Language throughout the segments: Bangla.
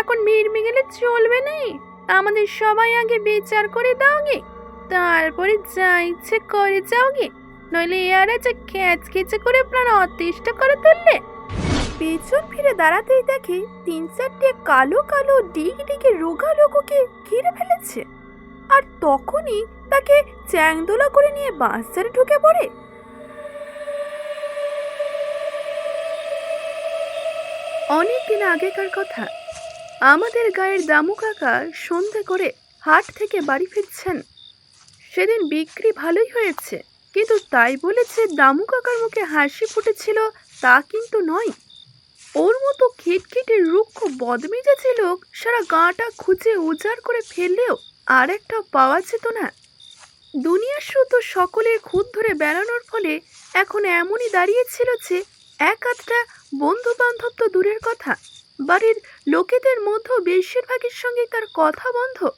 এখন মিড়মি গেলে চলবে না আমাদের সবাই আগে বিচার করে দাওগে তারপরে যা ইচ্ছে করে যাওগে নইলে এরা যে খ্যাচ খেচে করে প্রাণ অতিষ্ঠ করে তুললে। পেছন ফিরে দাঁড়াতেই দেখে তিন চারটে কালো কালো ডিগ ডিগে রোগা লোককে ঘিরে ফেলেছে। আর তখনই তাকে চ্যাংদোলা করে নিয়ে বাঁশঝাড়ে ঢুকে পড়ে। অনেক দিন আগেকার কথা আমাদের গায়ের দামু কাকা সন্ধে করে হাট থেকে বাড়ি ফিরছেন। সেদিন বিক্রি ভালোই হয়েছে, কিন্তু তাই বলেছে দামু কাকার মুখে হাসি ফুটেছিল তা কিন্তু নয়। ওর মতো খিটখিটে রুক্ষ বদমেজাজে লোক সারা গাঁটা খুঁজে উজাড় করে ফেললেও আর একটা পাওয়া যেত না। দুনিয়ার শুধু সকলের খুদ ধরে বেড়ানোর ফলে এখন এমনই দাঁড়িয়েছিল যে এক আধটা বন্ধু বান্ধব তো দূরের কথা। বাড়ির লোকেদের মধ্যেও বেশিরভাগের সঙ্গে তার কথা বন্ধ।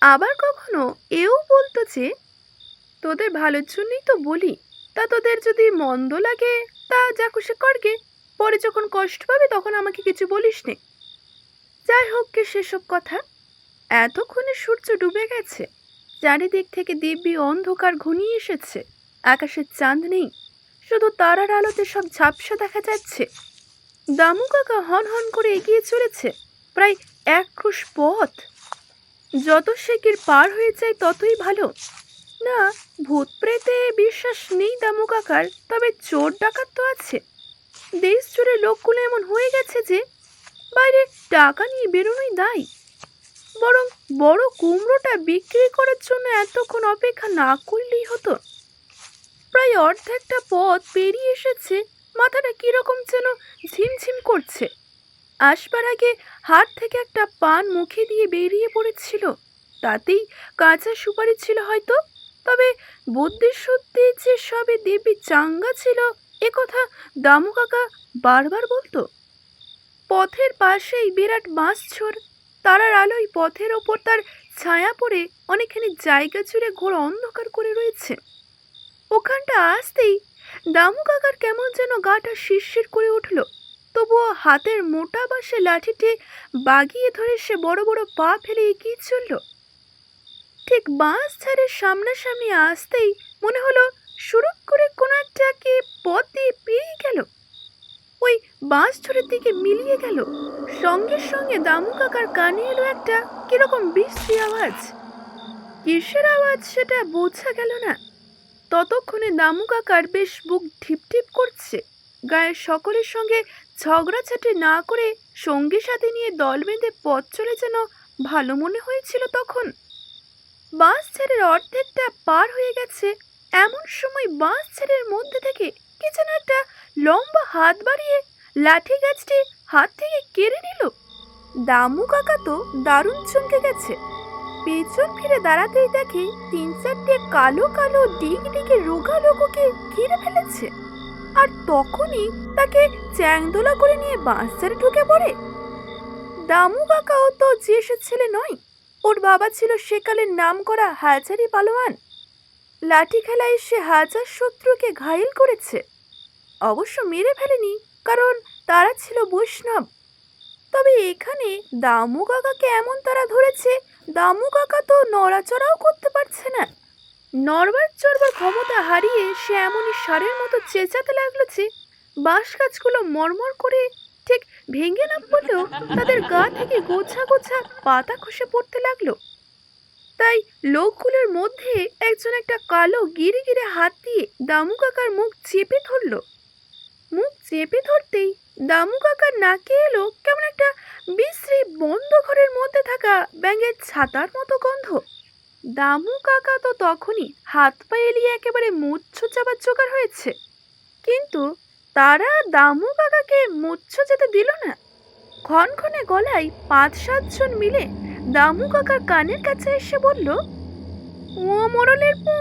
আবার কখনো এও বলতো যে, তোদের ভালোর জন্যই তো বলি, তা তোদের যদি মন্দ লাগে, তা যা খুশি করগে। পরে যখন কষ্ট পাবে তখন আমাকে কিছু বলিস নে যাই হোক কে সেসব কথা। এতক্ষণে সূর্য ডুবে গেছে। চারিদিক থেকে দিব্যি অন্ধকার ঘনিয়ে এসেছে। আকাশের চাঁদ নেই। শুধু তারার আলোতে সব ঝাপসা দেখা যাচ্ছে। দামু কাকা হন হন করে এগিয়ে চলেছে। প্রায় এক ক্রুশ পথ। যত শিগগির পার হয়ে যায় ততই ভালো। না, ভূত প্রেতে বিশ্বাস নেই দামু কাকার, তবে চোর ডাকাত তো আছে। দেশ জুড়ে লোকগুলো এমন হয়ে গেছে যে, বাইরে টাকা নিয়ে বেরোনোই দায়। বরং বড় কুমড়োটা বিক্রি করার জন্য এতক্ষণ অপেক্ষা না করলেই হতো। প্রায় অর্ধেকটা পথ পেরিয়ে এসেছে মাথাটা কীরকম যেন ঝিমঝিম করছে। আসবার আগে হাত থেকে একটা পান মুখে দিয়ে বেরিয়ে পড়েছিল। তাতেই কাঁচা সুপারি ছিল হয়তো, তবে বুদ্ধির সত্যি যে সবে দেবী চাঙ্গা ছিল, এ কথা দামু কাকা বারবার বলতো। পথের পাশেই বিরাট বাঁশ ছোর তারার আলোয় পথের ওপর তার ছায়া পড়ে অনেকখানি জায়গা জুড়ে ঘোর অন্ধকার করে রয়েছে। ওখানটা আসতেই দামু কাকার কেমন যেন গাটা শিরশির করে উঠল। তবুও হাতের মোটা বাসে লাঠিটি বাগিয়ে ধরে সে বড় বড় পা ফেলে এগিয়ে চলল। ঠিক বাঁশ ঝাড়ের সামনাসামনি আসতেই মনে হলো শুরু করে কোনো একটাকে পথ দিয়ে পেরিয়ে গেল। ওই বাঁশ ঝড়ের দিকে মিলিয়ে গেল। সঙ্গে সঙ্গে দামু কাকার কানে এলো একটা কীরকম বিশ্রী আওয়াজ। কিসের আওয়াজ সেটা বোঝা গেল না। ততক্ষণে দামু কাকার বেশ বুক ঢিপঢিপ করছে। গায়ের সকলের সঙ্গে ঝগড়াঝাটি না করে সঙ্গী সাথে নিয়ে দল বেঁধে পথ চলে যেন ভালো মনে হয়েছিল তখন। বাস ছেড়ের অর্ধেকটা পার হয়ে গেছে। এমন সময় বাস ছেড়ের মধ্যে থেকে কে যেন একটা লম্বা হাত বাড়িয়ে লাঠি গাছটি হাত থেকে কেড়ে নিল। দামু কাকা তো দারুণ চমকে গেছে। পেছন ফিরে দাঁড়াতেই দেখে তিন চারটে কালো কালো ডিগ ডিগে রোগা লোককে ঘিরে ফেলেছে। আর তখনই তাকে চ্যাংদোলা করে নিয়ে বাঁশঝাড়ে ঢুকে পড়ে। দামু কাকাও তো যে ছেলে নয়, ওর বাবা ছিল সেকালের নাম করা হাজারি পালোয়ান। লাঠি খেলায় সে হাজার শত্রুকে ঘায়েল করেছে। অবশ্য মেরে ফেলেনি, কারণ তারা ছিল বৈষ্ণব। তবে এখানে দামু কাকাকে এমন তারা ধরেছে দামু কাকা তো নড়াচড়াও করতে পারছে না। নড়বার চড়বার ক্ষমতা হারিয়ে সে এমনই সারের মতো চেঁচাতে লাগল যে বাঁশ গাছগুলো মরমর করে ঠিক ভেঙে না পড়লেও তাদের গা থেকে গোছা গোছা পাতা খসে পড়তে লাগল। তাই লোকগুলোর মধ্যে একজন একটা কালো গিরে গিরে হাত দিয়ে দামু কাকার মুখ চেপে ধরলো। মুখ চেপে ধরতেই দামু কাকার নাকে এলো কেমন একটা বিশ্রী বন্ধ ঘরের মধ্যে থাকা ব্যাঙের ছাতার মতো গন্ধ। দামু কাকা তো তখনই হাত পা এলিয়ে একেবারে মুচ্ছ চাবার জোগাড় হয়েছে। কিন্তু তারা দামু কাকাকে মুচ্ছ যেতে দিল না। ক্ষণক্ষণে গলায় পাঁচ সাতজন মিলে দামু কাকার কানের কাছে এসে বলল, ও মোড়লের পো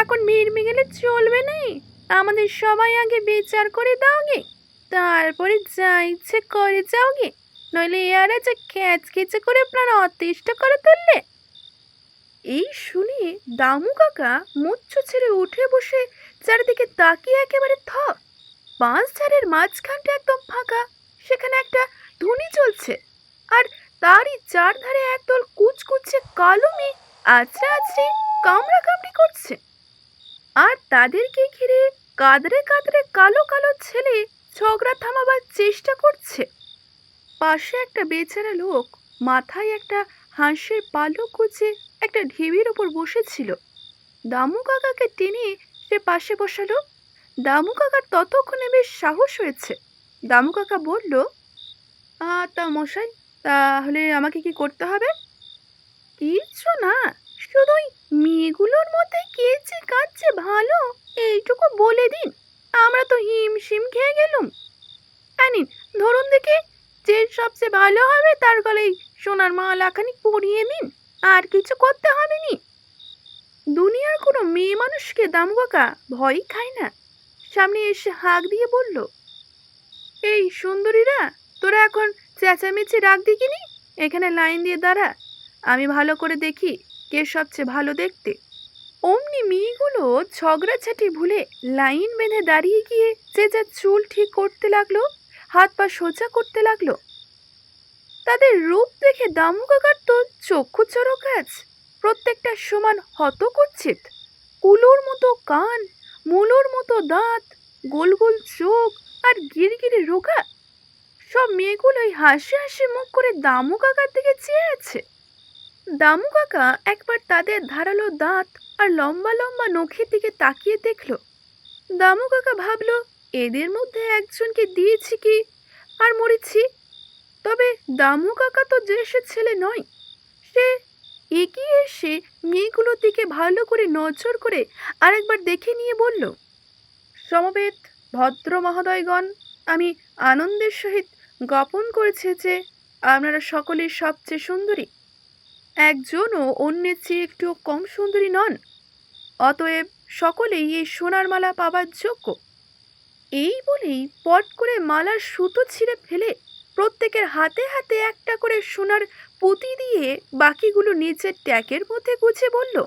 এখন মিড়মি গেলে চলবে না। আমাদের সবাই আগে বিচার করে দাও গে তারপরে যা ইচ্ছে করে যাওগে। নইলে এরা যে খ্যাচ খেচে করে প্রাণ অতিষ্ঠ করে তুললে? এই শুনে দামু কাকা মুচ্ছ ছেড়ে উঠে বসে চারিদিকে তাকিয়ে একেবারে থ। বাঁশ ঝাড়ের মাঝখানটা একদম ফাঁকা, সেখানে একটা ধুনি চলছে। আর তারই চারধারে একদল কুচকুচে কালো মেয়ে আছড়ে আছড়ে কামড়া কামড়ি করছে। আর তাদেরকে ঘিরে কাদরে কাদরে কালো কালো ছেলে ঝগড়া থামাবার চেষ্টা করছে। পাশে একটা বেচারা লোক মাথায় একটা হাঁসের পালক গুছে একটা ঢিবির ওপর বসেছিল। দামু কাকাকে টেনে সে পাশে বসালো। দামু কাকার ততক্ষণে বেশ সাহস হয়েছে। দামু কাকা বলল তা মশাই, তাহলে আমাকে কি করতে হবে? কিচ্ছু না, শুধু মেয়েগুলোর মধ্যে কে যে ভালো, এইটুকু বলে দিন। আমরা তো হিমশিম খেয়ে গেলুম। আনিন, ধরুন দেখি যে সবচেয়ে ভালো হবে তার গলায় সোনার মালাখানি পরিয়ে দিন আর কিছু করতে হবে নি। দুনিয়ার কোনো মেয়ে মানুষকে দামু কাকা ভয়ই খায় না। সামনে এসে হাঁক দিয়ে বলল, এই সুন্দরীরা, তোরা এখন চেঁচামেচি রাগ দিকিনি এখানে লাইন দিয়ে দাঁড়া। আমি ভালো করে দেখি কে সবচেয়ে ভালো দেখতে। অমনি মেয়েগুলো ঝগড়াঝাটি ভুলে লাইন বেঁধে দাঁড়িয়ে গিয়ে যে যার চুল ঠিক করতে লাগল হাত পা সোজা করতে লাগল। তাদের রূপ দেখে দামু কাকার তো চক্ষু চড়ক গাছ, প্রত্যেকটা সমান হত কুচ্ছিত কুলোর মতো কান, মুলোর মতো দাঁত, গোল গোল চোখ আর গিরগিরে রোগা। সব মেয়েগুলোই হাসি হাসি মুখ করে দামু কাকার দিকে চেয়ে আছে। দামু কাকা একবার তাদের ধারালো দাঁত আর লম্বা লম্বা নখের দিকে তাকিয়ে দেখল। দামু কাকা ভাবলো এদের মধ্যে একজনকে দিয়েছি কি আর মরেছি? তবে দামু কাকা তো দেশের ছেলে নয়, সে এগিয়ে এসে মেয়েগুলোর দিকে ভালো করে নজর করে আরেকবার দেখে নিয়ে বলল, সমবেত ভদ্র মহোদয়গণ, আমি আনন্দের সহিত গোপন করেছি যে আপনারা সকলেই সবচেয়ে সুন্দরী। একজনও অন্যের চেয়ে একটু কম সুন্দরী নন। অতএব সকলেই এই সোনার মালা পাবার যোগ্য। এই বলেই পট করে মালার সুতো ছিঁড়ে ফেলে প্রত্যেকের হাতে হাতে একটা করে সোনার পুঁতি দিয়ে বাকিগুলো নিচের ট্যাকের মধ্যে গুছে বলল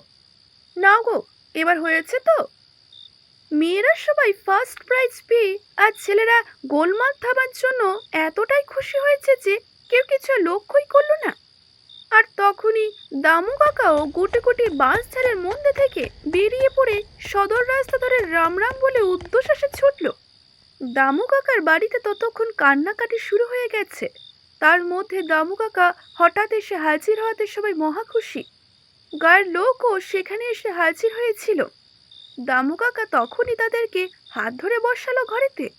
না গো, এবার হয়েছে তো? মেয়েরা সবাই ফার্স্ট প্রাইজ পেয়ে আর ছেলেরা গোলমাল থাবার জন্য এতটাই খুশি হয়েছে যে কেউ কিছু লক্ষ্যই করল না। আর তখনই দামু কাকাও গুটি গুটি বাস ঝাড়ের মধ্যে থেকে বেরিয়ে পড়ে সদর রাস্তা ধরে রাম রাম বলে উদ্দেশ্যে ছুটল। দামু কাকার বাড়িতে ততক্ষণ কান্নাকাটি শুরু হয়ে গেছে। তার মধ্যে দামু কাকা হঠাৎ এসে হাজির হওয়াতে সবাই মহা খুশি। গায়ের লোকও সেখানে এসে হাজির হয়েছিল। দামু কাকা তখনই তাদেরকে হাত ধরে বসালো ঘরেতে।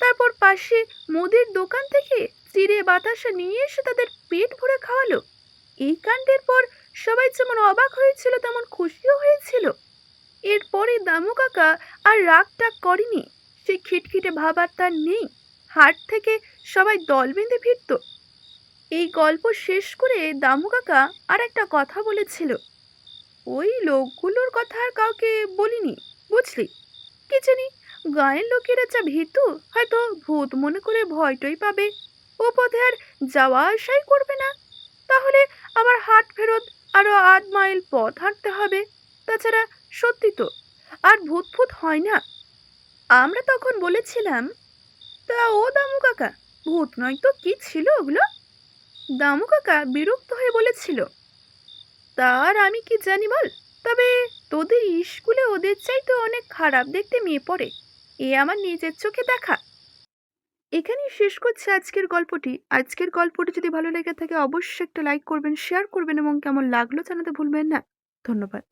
তারপর পাশে মুদির দোকান থেকে চিড়ে বাতাসা নিয়ে এসে তাদের পেট ভরে খাওয়ালো। এই কাণ্ডের পর সবাই যেমন অবাক হয়েছিল, তেমন খুশিও হয়েছিল। এরপরে দামু কাকা আর রাগ টাগ করেনি। সে খিটখিটে ভাব আর তার নেই। হাট থেকে সবাই দল বেঁধে ফিরত। এই গল্প শেষ করে দামু কাকা আর একটা কথা বলেছিল। ওই লোকগুলোর কথা আর কাউকে বলিনি, বুঝলি? কি জানি, গায়ের লোকেরা যা ভীতু, হয়তো ভূত মনে করে ভয়টই পাবে। ও পথে আর যাওয়া আসাই করবে না। তাহলে আবার হাট ফেরত আরও আধ মাইল পথ হাঁটতে হবে। তাছাড়া সত্যি তো, আর ভূত ফুত হয় না। আমরা তখন বলেছিলাম, তা ও দামু কাকা, ভূত নয় তো কি ছিল ওগুলো? দামু কাকা বিরক্ত হয়ে বলেছিল, তার আমি কি জানি বল, তবে তোদের স্কুলে ওদের চাইতে অনেক খারাপ দেখতে মেয়ে পড়ে, এ আমার নিজের চোখে দেখা। এখানেই শেষ করছে আজকের গল্পটি। আজকের গল্পটি যদি ভালো লেগে থাকে, অবশ্যই একটা লাইক করবেন, শেয়ার করবেন এবং কেমন লাগল জানাতে ভুলবেন না। ধন্যবাদ।